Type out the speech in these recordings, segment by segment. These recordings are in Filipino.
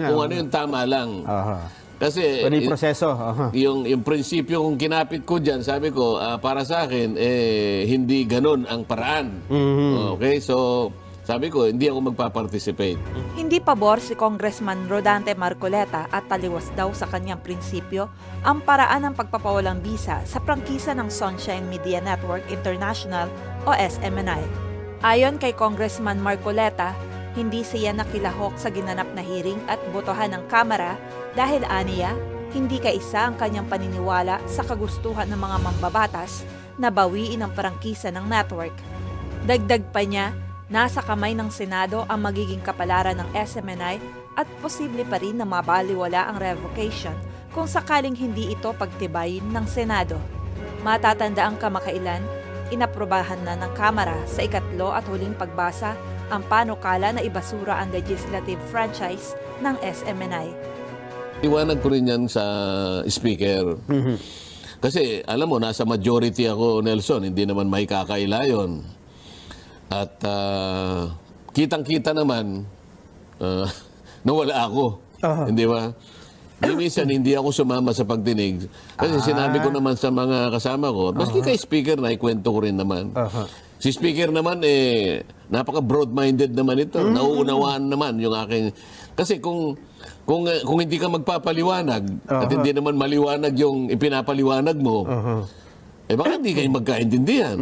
nga. kung ano yung tama lang. Aha. Kasi Ano yung proseso? Aha. yung, yung prinsipyo kung kinapit ko dyan, sabi ko, ah, para sa akin, eh, hindi ganun ang paraan. Okay? So, sabi ko, hindi ako magpa-participate. Hindi pabor si Congressman Rodante Marcoleta at taliwas daw sa kanyang prinsipyo ang paraan ng pagpapawalang bisa sa prangkisa ng Sunshine Media Network International o SMNI. Ayon kay Congressman Marcoleta, hindi siya nakilahok sa ginanap na hearing at botohan ng Kamara dahil aniya, hindi kaisa ang kanyang paniniwala sa kagustuhan ng mga mambabatas na bawiin ang prangkisa ng network. Dagdag pa niya, nasa kamay ng Senado ang magiging kapalaran ng SMNI at posible pa rin na mabaliwala ang revocation kung sakaling hindi ito pagtibayin ng Senado. Matatanda ang kamakailan, inaprobahan na ng Kamara sa ikatlo at huling pagbasa ang panukala na ibasura ang legislative franchise ng SMNI. Iwanag ko rin yan sa speaker. Kasi, alam mo, nasa majority ako, Nelson. Hindi naman may kakaila yun. At ah, kitang-kita naman ah, na wala ako. Hindi ba? Di minsan hindi ako sumama sa pagdinig. Kasi sinabi ko naman sa mga kasama ko, maski kay speaker na ikwento ko rin naman. Si speaker naman eh napaka broad-minded naman ito. Nauunawaan naman yung aking kasi kung kung eh, kung hindi ka magpapaliwanag at hindi naman maliwanag yung ipinapaliwanag mo. Eh baka hindi kayo magkaintindihan.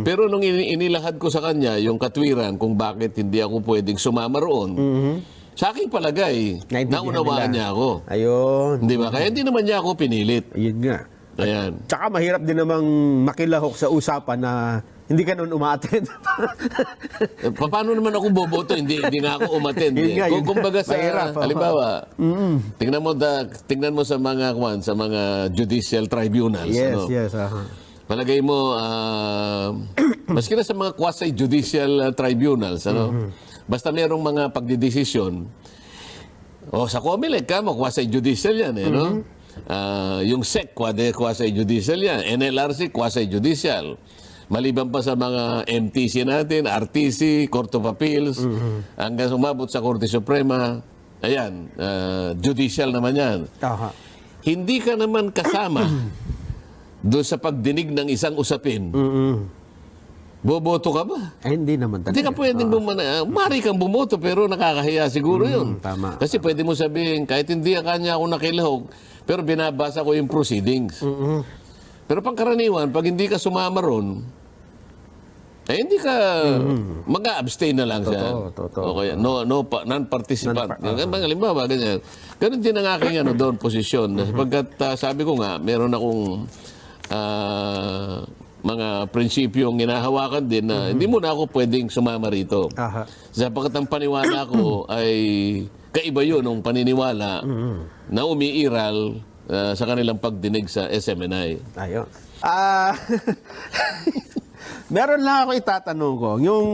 Pero nung ini- inilahad ko sa kanya yung katwiran kung bakit hindi ako pwedeng sumama roon, sa aking palagay, Naintindihan naunawaan nila. niya ako. Ayun. Hindi ba? Kaya hindi naman niya ako pinilit. Ayun nga. Ayan. Tsaka mahirap din namang makilahok sa usapan na hindi ka noon umattend. Eh, pa- paano naman ako boboto? Hindi, hindi nga ako umattend. Yun eh. nga, Kung yun kumbaga nga. sa, Mahirap, oo. halimbawa, tingnan mo da, tingnan mo sa mga kwan, sa mga judicial tribunals. yes, ano? yes. aha. Palagay mo, ah, maski na sa mga quasi-judicial ah, tribunals, ano? Basta merong mga pagdidesisyon, o sa COMELEC ka mo, quasi-judicial yan, eh, no? Ah, yung SEC, quasi- quasi-judicial yan. NLRC, quasi-judicial. Maliban pa sa mga MTC natin, RTC, Court of Appeals, hanggang sumabot sa Korte Suprema, ayan, ah, judicial naman yan. Aha. Hindi ka naman kasama doon sa pagdinig ng isang usapin. Boboto ka ba? Ay, hindi naman talaga. Hindi ka pwedeng bumana. Mari kang bumoto pero nakakahiya siguro yun. tama. Kasi pwede mo sabihin, kahit hindi kanya ako nakilahok, pero binabasa ko yung proceedings. Pero pangkaraniwan, pag hindi ka sumama ron, eh hindi ka mag-abstain na lang siya. Totoo, totoo. O kaya, no, no, pa- non-participant. Yung mga halimbawa, ganyan. Ganun din ang aking ano, doon posisyon. Sapagkat ah, sabi ko nga, meron akong ah, mga prinsipyong ginahawakan din na hindi mo na ako pwedeng sumama rito. Aha. Sapagkat ang paniwala ko ay kaiba yun ng paniniwala na umiiral ah, sa kanilang pagdinig sa SMNI. Ayun. Ah, meron lang ako itatanong ko. Yung,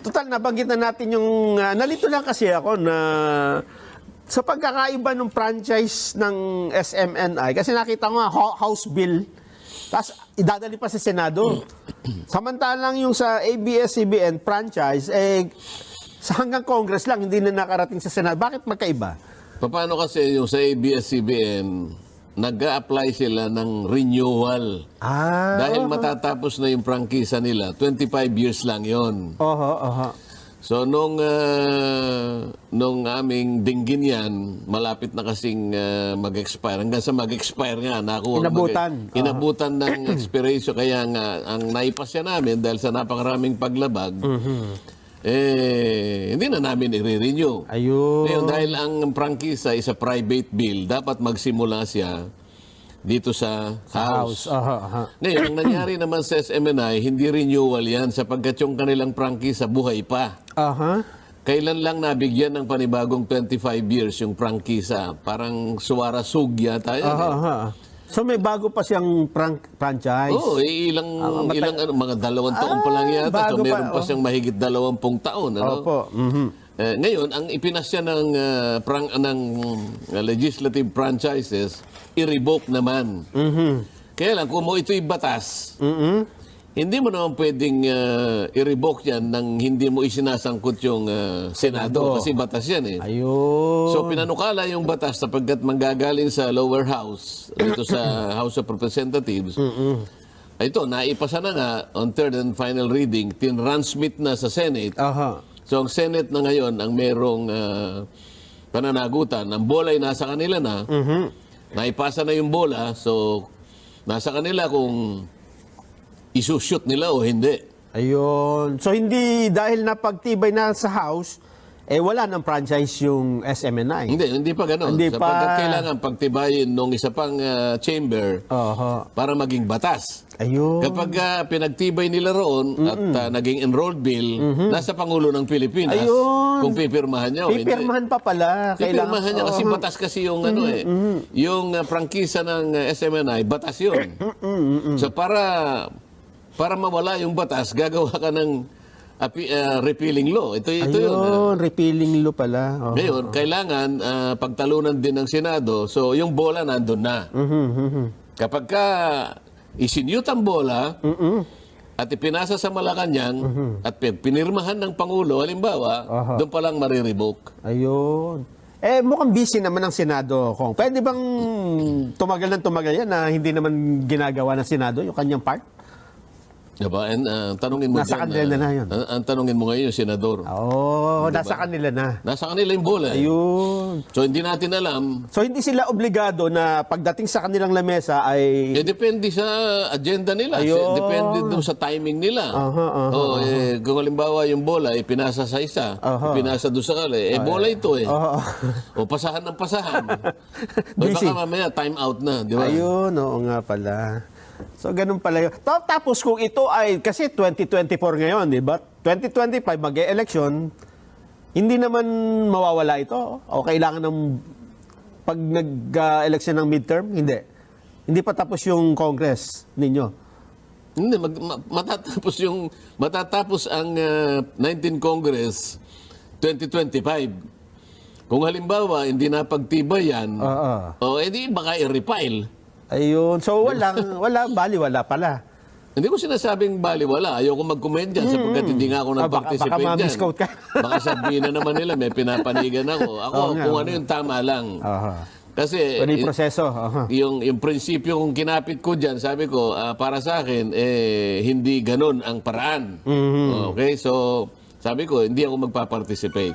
total, nabanggit na natin yung, ah, nalito lang kasi ako na sa pagkakaiba ng franchise ng SMNI, kasi nakita ko nga, ho- House Bill, tapos idadali pa sa Senado. Samantalang yung sa ABS-CBN franchise, eh, sa hanggang Congress lang, hindi na nakarating sa Senado. Bakit magkaiba? Paano kasi yung sa ABS-CBN, nag-a-apply sila ng renewal. Ah, Dahil matatapos na yung prangkisa nila, 25 years lang yon. oho, oho. So nung ah, nung aming dinggin yan, malapit na kasing ah, mag-expire. Hanggang sa mag-expire nga, nakuha Inabutan. mag- inabutan ng expiration. Kaya nga, ang naipasya namin dahil sa napakaraming paglabag, eh, hindi na namin i-renew. Ayun. Ngayon, dahil ang prangkisa is a private bill, dapat magsimula siya dito sa house. Aha, aha. Ngayon, ang nangyari naman sa SMNI, hindi renewal yan sapagkat yung kanilang prangkisa buhay pa. Aha. Kailan lang nabigyan ng panibagong 25 years yung prangkisa? Parang suwara sug yata yan. Aha, eh. aha. So may bago pa siyang prank franchise. Oo, eh, ilang, ilang ano, mga dalawang taon pa lang Ah, yata. So bago pa, meron pa, oh. siyang mahigit dalawampung taon. Ano? Opo. mhm. Eh, ngayon, ang ipinasya ng, ah, prang, ng ah, legislative franchises, i-revoke naman. Mhm. Kaya lang, kung mo ito'y batas, Mhm. Hindi mo naman pwedeng ah, i-revoke yan nang hindi mo isinasangkot yung ah, Senado. Kasi batas yan eh. Ayun. So pinanukala yung batas sapagkat manggagaling sa lower house, dito sa House of Representatives. Ito, naipasa na nga on third and final reading, tinransmit na sa Senate. Aha. So ang Senate na ngayon ang merong ah, pananagutan. Ang bola ay nasa kanila na. Naipasa na yung bola. So nasa kanila kung isushoot nila o hindi. Ayun. So hindi dahil napagtibay na sa house, eh wala ng franchise yung SMNI. Hindi, hindi pa ganun. Hindi Sapagkat pa. kailangan pagtibayin nung isa pang ah, chamber Aha. para maging batas. Ayun. Kapag ah, pinagtibay nila roon at ah, naging enrolled bill, nasa Pangulo ng Pilipinas Mm-hmm. Ayun. kung pipirmahan niya o hindi. Pipirmahan pa pala. Pipirmahan niya kasi Oo. batas kasi yung ano eh. Mm-hmm. Yung ah, prangkisa ng ah, SMNI, batas yun. Mm-hmm. So para para mawala yung batas, gagawa ka ng api- ah, repealing law. Ito, ito yun. ah. Ayun, repealing law pala. Oh. Ngayon, kailangan ah, pagtalunan din ng Senado. So, yung bola nandun na. Kapag ka isinute ang bola at ipinasa sa Malacanang at pi- pinirmahan ng Pangulo, halimbawa, doon pa lang marirevoke. Ayun. Eh, mukhang busy naman ang Senado, Kong. Pwede bang tumagal ng tumagal yan na hindi naman ginagawa ng Senado yung kanyang part? Diba? And ah, tanungin mo Nasa dyan, kanila ah, na yun. Ang, ang tanungin mo ngayon, senador. Oo, nasa kanila na. Nasa kanila yung bola. eh. Ayun. So, hindi natin alam. So, hindi sila obligado na pagdating sa kanilang lamesa ay... Eh, depende sa agenda nila. Ayun. Depende dun sa timing nila. Aha, aha, oh, eh, kung halimbawa yung bola, eh, pinasa sa isa, Aha. pinasa doon sa kali, eh, bola ito eh. Oo. o pasahan ng pasahan. o baka mamaya, time out na, di ba? Ayun, oo nga pala. So, ganun pala yun. Ta- Tapos kung ito ay, kasi 2024 ngayon, di ba? 2025, mag-e-election, hindi naman mawawala ito. O kailangan ng, pag nag-election ng midterm, hindi. Hindi pa tapos yung Congress ninyo. Hindi, mag, ma- matatapos yung, matatapos ang ah, 19 Congress 2025. Kung halimbawa, hindi napagtibay yan, Oo. o edi baka i-refile. Ayun. So, walang, wala, bali, wala pala. Hindi ko sinasabing baliwala. Ayoko mag-comment dyan sapagkat hindi nga ako Ah, baka- nag-participate baka dyan. ka. baka sabihin na naman nila, may pinapanigan ako. Ako, Oo nga, kung oo. ano yung tama lang. Aha. Kasi, Ano yung i- proseso? Aha. yung, yung prinsipyo kung kinapit ko dyan, sabi ko, ah, para sa akin, eh, hindi ganun ang paraan. Mm-hmm. Okay? So, sabi ko, hindi ako magpa-participate.